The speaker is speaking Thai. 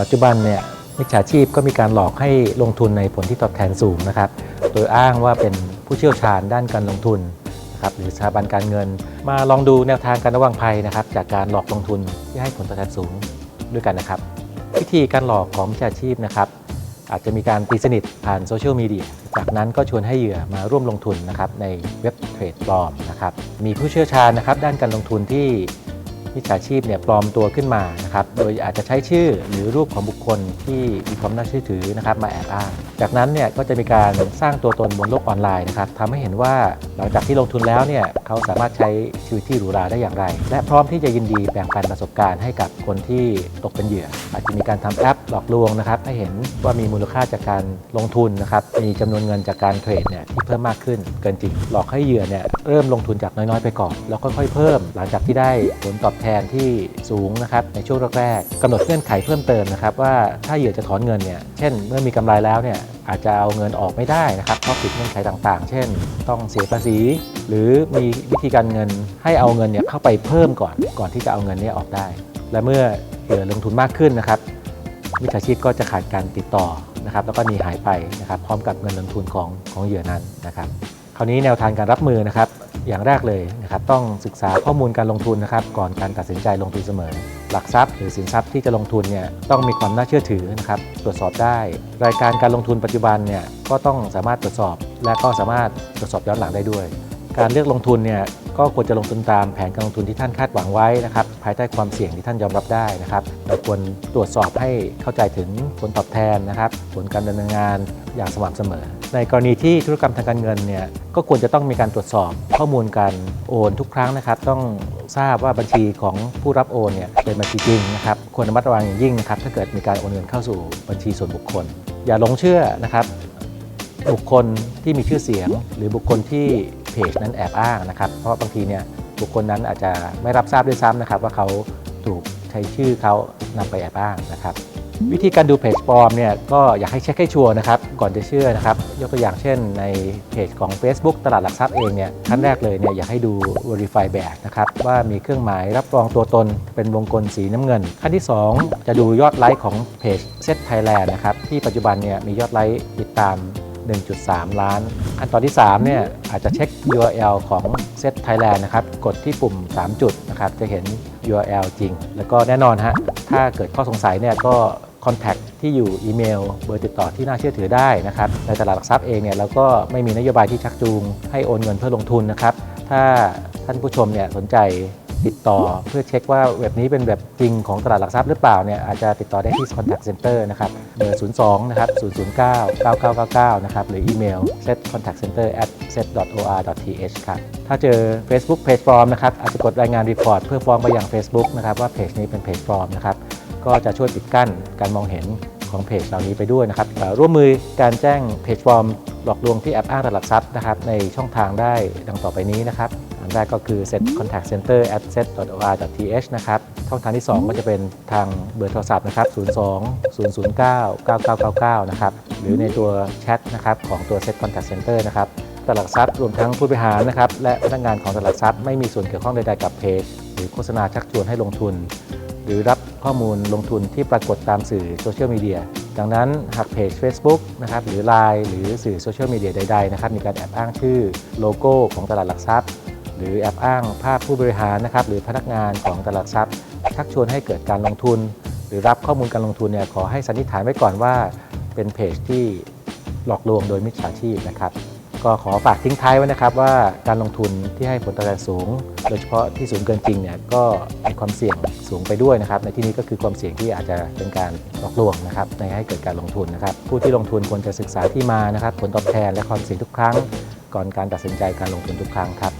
ปัจจุบันเนี่ยมิจฉาชีพก็มีการหลอกให้ลงทุนในผลที่ตอบแทนสูงนะครับ โดยอ้างว่าเป็นผู้เชี่ยวชาญด้านการลงทุนนะครับหรือสถาบันการเงิน มาลองดูแนวทางการระวังภัยนะครับ จากการหลอกลงทุนที่ให้ผลตอบแทนสูงด้วยกันนะครับ วิธีการหลอกของมิจฉาชีพนะครับ อาจจะมีการตีสนิทผ่านโซเชียลมีเดีย จากนั้นก็ชวนให้เหยื่อมาร่วมลงทุนนะครับในเว็บเทรดปลอมนะครับมีผู้เชี่ยวชาญนะครับด้านการลงทุนที่ มิจฉาชีพเนี่ยปลอมตัวขึ้นมานะครับ โดยอาจจะใช้ชื่อหรือรูปของบุคคลที่มีความน่าเชื่อถือนะครับมาแอบอ้าง จากนั้นเนี่ยก็จะมีการสร้างตัวตนบนโลกออนไลน์นะครับทำให้เห็นว่าหลังจากที่ลงทุนแล้วเนี่ยเขาสามารถใช้ชีวิตที่หรูหราได้อย่างไร และพร้อมที่จะยินดีแบ่งปันประสบการณ์ให้กับคนที่ตกเป็นเหยื่อ อาจจะมีการทำแอปหลอกลวงนะครับให้เห็นว่ามีมูลค่าจากการลงทุนนะครับมีจำนวนเงินจากการเทรดเนี่ยที่เพิ่มมากขึ้นเกินจริง หลอกให้เหยื่อเนี่ยเริ่มลงทุนจากน้อยๆไปก่อนแล้วค่อยๆเพิ่ม หลังจากที่ได้ผลตอบแทนที่สูงนะครับในช่วงแรกๆกำหนดเงื่อนไขเพิ่มเติมนะครับว่าถ้าเหยื่อจะถอนเงินเนี่ยเช่น เมื่อมีกำไรแล้วเนี่ยอาจจะเอาเงินออกไม่ได้นะครับเพราะผิดเงื่อนไขต่างๆ เช่น ต้องเสียภาษี หรือมีวิธีการเงินให้เอาเงินเนี่ยเข้าไปเพิ่มก่อนก่อนที่จะเอาเงินนี้ออกได้ และเมื่อเหยื่อลงทุนมากขึ้นนะครับมิจฉาชีพก็จะขาดการติดต่อนะครับแล้วก็หนีหายไปนะครับพร้อมกับเงินลงทุนของของเหยื่อนั้นนะครับคราวนี้แนวทางการรับมือนะครับ อย่างแรกเลยนะครับต้องศึกษาข้อมูลการลงทุนนะครับก่อนการตัดสินใจลงทุนเสมอ หลักทรัพย์หรือสินทรัพย์ที่จะลงทุนเนี่ยต้องมีความน่าเชื่อถือนะครับตรวจสอบได้ รายการการลงทุนปัจจุบันเนี่ยก็ต้องสามารถตรวจสอบ และก็สามารถตรวจสอบย้อนหลังได้ด้วย การเลือกลงทุนเนี่ยก็ควรจะลงทุนตามแผนการลงทุนที่ท่านคาดหวังไว้นะครับภายใต้ความเสี่ยงที่ท่านยอมรับได้นะครับเราควรตรวจสอบให้เข้าใจถึงผลตอบแทนนะครับผลการดำเนินงานอย่างสม่ำเสมอ ในกรณีที่ธุรกรรมทางการเงินเนี่ยก็ควรจะต้องมีการตรวจสอบข้อมูลการโอนทุกครั้งนะครับ ต้องทราบว่าบัญชีของผู้รับโอนเนี่ยเป็นบัญชีจริงนะครับควรระมัดระวังอย่างยิ่งนะครับถ้าเกิดมีการโอนเงินเข้าสู่บัญชีส่วนบุคคล อย่าหลงเชื่อนะครับบุคคลที่มีชื่อเสียง หรือบุคคลที่เพจนั้นแอบอ้างนะครับ เพราะบางทีเนี่ยบุคคลนั้นอาจจะไม่รับทราบด้วยซ้ำนะครับ ว่าเขาถูกใช้ชื่อเขานำไปแอบอ้างนะครับ วิธีการดูเพจปลอมเนี่ยก็อยากให้เช็คให้ชัวร์นะครับ ก่อนจะเชื่อนะครับ ยกตัวอย่างเช่นในเพจของ Facebook ตลาดหลักทรัพย์เองเนี่ยขั้นแรกเลยเนี่ยอยากให้ดู Verify แบบนะครับ ว่ามีเครื่องหมายรับรองตัวตนเป็นวงกลสีน้ำเงิน ขั้นที่ 2 จะดูยอดไลค์ของเพจ Set Thailand นะครับ ที่ปัจจุบันเนี่ยมียอดไลค์ติดตาม1.3 ล้านขั้นตอนที่3เนี่ยอาจจะเช็ค URL ของ Set Thailand นะครับ กดที่ปุ่ม 3 จุดนะครับ จะเห็น URL จริง แล้วก็แน่นอนฮะ ถ้าเกิดข้อสงสัยเนี่ยก็ contact ที่อยู่อีเมล เบอร์ติดต่อที่น่าเชื่อถือได้นะครับในตลาดหลักทรัพย์เองเนี่ยเราก็ไม่มีนโยบายที่ชักจูงให้โอนเงินเพื่อลงทุนนะครับถ้าท่านผู้ชมเนี่ยสนใจติดต่อเพื่อเช็คว่าเว็บนี้เป็นเว็บจริงของตลาดหลักทรัพย์หรือเปล่าเนี่ยอาจจะติดต่อได้ที่ contact center นะครับเบอร์ 02 นะครับ 009 9999 นะครับ หรืออีเมล set contact center at set or th ครับ ถ้าเจอ Facebook page ปลอมนะครับ อาจจะกดรายงานรีพอร์ตเพื่อฟ้องไปยัง Facebook นะครับว่าเพจนี้เป็นเพจปลอมนะครับ ก็จะช่วยปิดกั้นการมองเห็นของเพจเหล่านี้ไปด้วยนะครับร่วมมือการแจ้งเพจปลอมหลอกลวงที่แอปอ้างตลาดทรัพย์นะครับในช่องทางได้ดังต่อไปนี้นะครับอันแรกก็คือ set contact center at set or th นะครับช่องทางที่ 2 ก็จะเป็นทางเบอร์โทรศัพท์นะครับ 02 009 9999 นะครับหรือในตัวแชทนะครับของตัว set contact center นะครับตลาดทรัพย์รวมทั้งผู้บริหารนะครับและพนักงานของตลาดทรัพย์ไม่มีส่วนเกี่ยวข้องใดๆกับเพจ หรือโฆษณาชักชวนให้ลงทุน รือรับข้อมูลลงทุนที่ปรากฏตามสื่อโซเชียลมีเดียดังนั้นหากเพจ Facebook นะครับหรือ Line หรือสื่อโซเชียลมีเดียใดๆนะครับมีการแอบอ้างชื่อโลโก้ของตลาดหลักทรัพย์ หรือแอบอ้างภาพผู้บริหารนะครับหรือพนักงานของตลาดทรัพย์ชักชวนให้เกิดการลงทุน หรือรับข้อมูลการลงทุนเนี่ยขอให้สันนิษฐานไว้ก่อนว่า เป็นเพจที่หลอกลวงโดยมิจฉาชีพนะครับ ก็ขอฝากทิ้งท้ายไว้นะครับว่าการลงทุนที่ให้ผลตอบแทนสูง โดยเฉพาะที่สูงเกินจริงเนี่ยก็มีความเสี่ยงสูงไปด้วยนะครับ ในที่นี้ก็คือความเสี่ยงที่อาจจะเป็นการหลอกลวงนะครับในให้เกิดการลงทุนนะครับ ผู้ที่ลงทุนควรจะศึกษาที่มานะครับ ผลตอบแทนและความเสี่ยงทุกครั้ง ก่อนการตัดสินใจการลงทุนทุกครั้งครับ